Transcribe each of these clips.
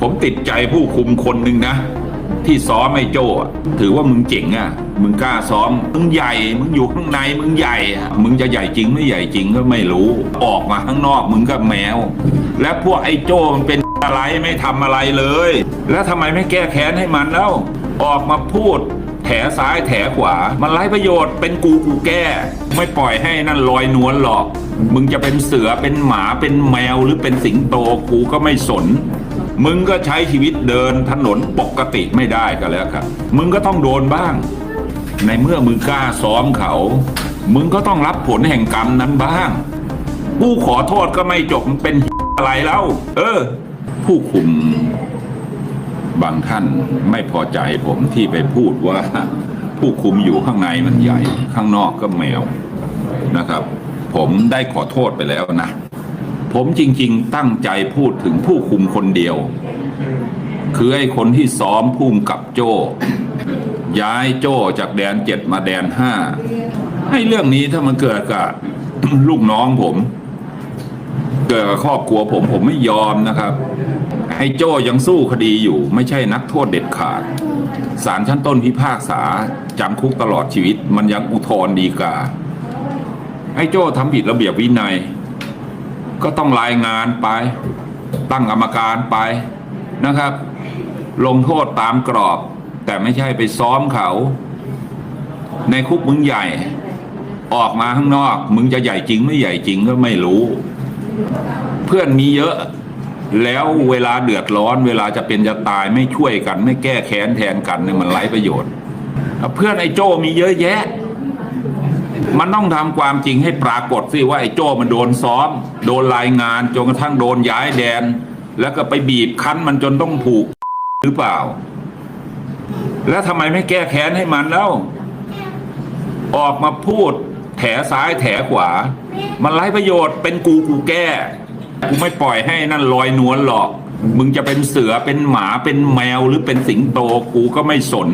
ผมติดใจผู้คุมคนหนึ่งนะ ที่ซ้อมไอ้โจ้ถือว่ามึงเจ๋งอะ มึงกล้าซ้อม มึงใหญ่ มึงอยู่ข้างใน มึงใหญ่อะมึงจะใหญ่จริงไม่ใหญ่จริงก็ไม่รู้ ออกมาข้างนอกมึงก็แมว และพวกไอ้โจ้มันเป็นอะไรไม่ทำอะไรเลย แล้วทำไมไม่แก้แค้นให้มันแล้ว ออกมาพูดแถซ้ายแถขวา มันไร้ประโยชน์ เป็นกูกูแก้ ไม่ปล่อยให้นั่นลอยนวลหรอก มึงจะเป็นเสือ เป็นหมา เป็นแมว หรือเป็นสิงโต กูก็ไม่สน มึงก็ใช้ชีวิตเดินถนนปกติไม่ได้ก็แล้วครับ มึงก็ต้องโดนบ้าง ในเมื่อมึงกล้าซ้อมเขา มึงก็ต้องรับผลแห่งกรรมนั้นบ้าง ผู้ขอโทษก็ไม่จบมันเป็นอะไรแล้วเออ ผู้คุมบางท่านไม่พอใจผมที่ไปพูดว่า ผู้คุมอยู่ข้างในมันใหญ่ ข้างนอกก็แมวนะครับ ผมได้ขอโทษไปแล้วนะ ผมจริง ๆ ตั้งใจพูดถึงผู้คุมคนเดียว คือไอ้คนที่ซ้อมพุ่มกับโจ้ ย้ายโจ้จากแดนเจ็ดมาแดนห้าให้เรื่องนี้ถ้ามันเกิดกับลูกน้องผม เกิดกับครอบครัวผมผมไม่ยอมนะครับไอ้โจ้ยังสู้คดีอยู่ ไม่ใช่นักโทษเด็ดขาดศาลชั้นต้นพิพากษาจำคุกตลอดชีวิต มันยังอุทธรณ์ดีกาไอ้โจ้ทำผิดระเบียบวินัย ก็ต้องรายงานไป ตั้งกรรมการไปนะครับ ลงโทษตามกรอบ แต่ไม่ใช่ไปซ้อมเขา ในคุกมึงใหญ่ ออกมาข้างนอก มึงจะใหญ่จริงไม่ใหญ่จริงก็ไม่รู้ เพื่อนมีเยอะแล้วเวลาเดือดร้อน เวลาจะเป็นจะตายไม่ช่วยกัน ไม่แก้แค้นแทนกันเนี่ยมันไร้ประโยชน์ เพื่อนไอ้โจ้มีเยอะแยะ มันต้องทำความจริงให้ปรากฏสิว่าไอ้โจ้มันโดนซ้อม โดนรายงานจนกระทั่งโดนย้ายแดน แล้วก็ไปบีบคั้นมันจนต้องผูกหรือเปล่า แล้วทำไมไม่แก้แค้นให้มันแล้ว ออกมาพูดแถซ้ายแถขวา มันไร้ประโยชน์เป็นกูกูแก้กูไม่ปล่อยให้นั่นลอยนวลหรอก มึงจะเป็นเสือเป็นหมาเป็นแมวหรือเป็นสิงโตกูก็ไม่สน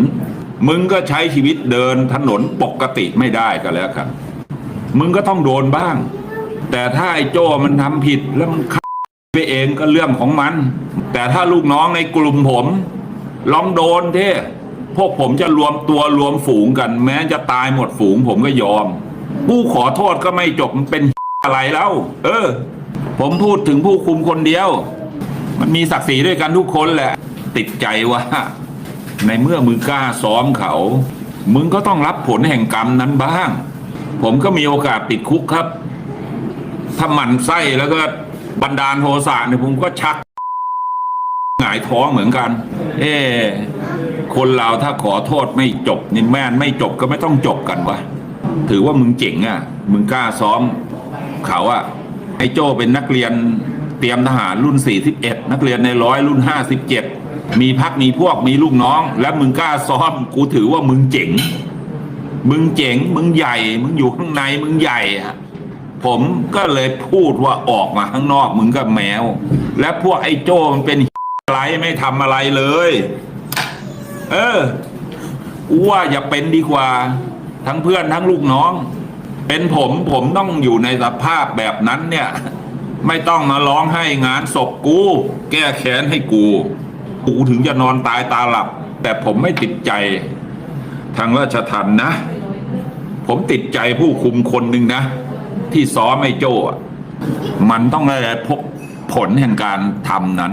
มึงก็ใช้ชีวิตเดินถนนปกติไม่ได้ก็แล้วครับมึงก็ต้องโดนบ้าง แต่ถ้าไอ้โจ้มันทำผิดแล้วมันฆ่าไปเองก็เรื่องของมัน แต่ถ้าลูกน้องในกลุ่มผมลองโดนเท่พวกผมจะรวมตัวรวมฝูงกัน แม้จะตายหมดฝูงผมก็ยอม ผู้ขอโทษก็ไม่จบมันเป็นอะไรแล้วเออ ผมพูดถึงผู้คุมคนเดียว มันมีศักดิ์ศรีด้วยกันทุกคนแหละ ติดใจว่า ในเมื่อมึงกล้าซ้อมเขา มึงก็ต้องรับผลแห่งกรรมนั้นบ้าง ผมก็มีโอกาสติดคุกครับ ถ้าหมันไส้แล้วก็บันดาลโทสะเนี่ยผมก็ชักหงายท้องเหมือนกัน เอ๊ะคนเราถ้าขอโทษไม่จบนี่แม่นไม่จบก็ไม่ต้องจบกันวะถือว่ามึงเจ๋งอะ มึงกล้าซ้อมเขาอะไอ้โจ้เป็นนักเรียน เตรียมทหารรุ่น 41 นักเรียนในร้อยรุ่น 57 มีพักมีพวกมีลูกน้อง และมึงกล้าซ้อมกูถือว่ามึงเจ๋ง มึงเจ๋ง มึงใหญ่ มึงอยู่ข้างในมึงใหญ่อะผมก็เลยพูดว่าออกมาข้างนอกมึงก็แมว และพวกไอ้โจ้มันเป็นอะไรไม่ทำอะไรเลย เออว่าอย่าเป็นดีกว่า ทั้งเพื่อนทั้งลูกน้อง เป็นผมผมต้องอยู่ในสภาพแบบนั้นเนี่ย ไม่ต้องมาร้องให้งานศพกู แก้แค้นให้กู กูถึงจะนอนตายตาหลับ แต่ผมไม่ติดใจ ทางราชทันนะ ผมติดใจผู้คุมคนหนึ่งนะ ที่ซ้อมไอ้โจ้มันต้องได้พบผลแห่งการทำนั้น